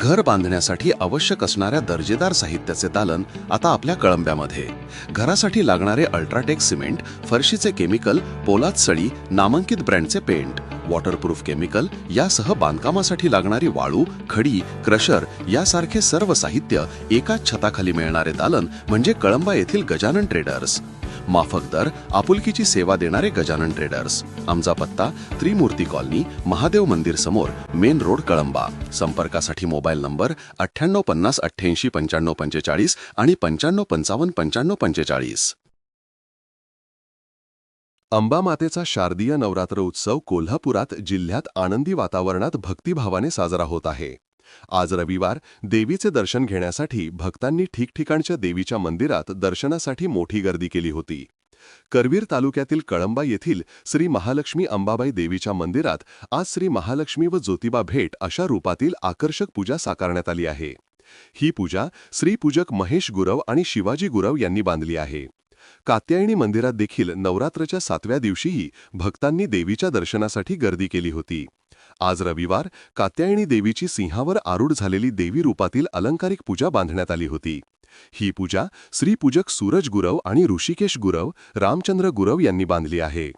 घर बांधण्यासाठी आवश्यक असणाऱ्या दर्जेदार साहित्याचे दालन आता आपल्या कळंब्यामध्ये. घरासाठी लागणारे अल्ट्राटेक सिमेंट फरशीचे केमिकल पोलाद सळी नामांकित ब्रँडचे पेंट वॉटरप्रूफ केमिकल यासह बांधकामासाठी लागणारी वाळू खडी क्रशर यासारखे सर्व साहित्य एकाच छताखाली मिळणारे दालन म्हणजे कळंबा येथील गजानन ट्रेडर्स. माफक दर आपुलकीची सेवा देणारे गजानन ट्रेडर्स आमचा पत्ता त्रिमूर्ती कॉलनी महादेव मंदिर समोर मेन रोड कळंबा. संपर्कासाठी मोबाईल नंबर अठ्ठ्याण्णव पन्नास अठ्ठ्याऐंशी पंच्याण्णव पंचेचाळीस आणि पंच्याण्णव पंचावन्न पंच्याण्णव पंचेचाळीस. अंबामातेचा शारदीय नवरात्र उत्सव कोल्हापुरात जिल्ह्यात आनंदी वातावरणात भक्तिभावाने साजरा होत आहे. आज रविवार देवीचे दर्शन घेण्यासाठी भक्तांनी ठिकठिकाणच्या देवीच्या मंदिरात दर्शनासाठी मोठी गर्दी केली होती. करवीर तालुक्यातील कळंबा येथील श्री महालक्ष्मी अंबाबाई देवीच्या मंदिरात आज श्री महालक्ष्मी व ज्योतिबा भेट अशा रूपातील आकर्षक पूजा साकारण्यात आली आहे. ही पूजा श्रीपूजक महेश गुरव आणि शिवाजी गुरव यांनी बांधली आहे. कात्यायनी मंदिरात देखील नवरात्रच्या सातव्या दिवशीही भक्तांनी देवीच्या दर्शनासाठी गर्दी केली होती. आज रविवार कात्यायणी देवीची सिंहावर आरूढ झालेली देवी रूपातील अलंकारिक पूजा बांधण्यात आली होती. ही पूजा श्रीपूजक सूरज गुरव आणि ऋषिकेश गुरव रामचंद्र गुरव यांनी बांधली आहे.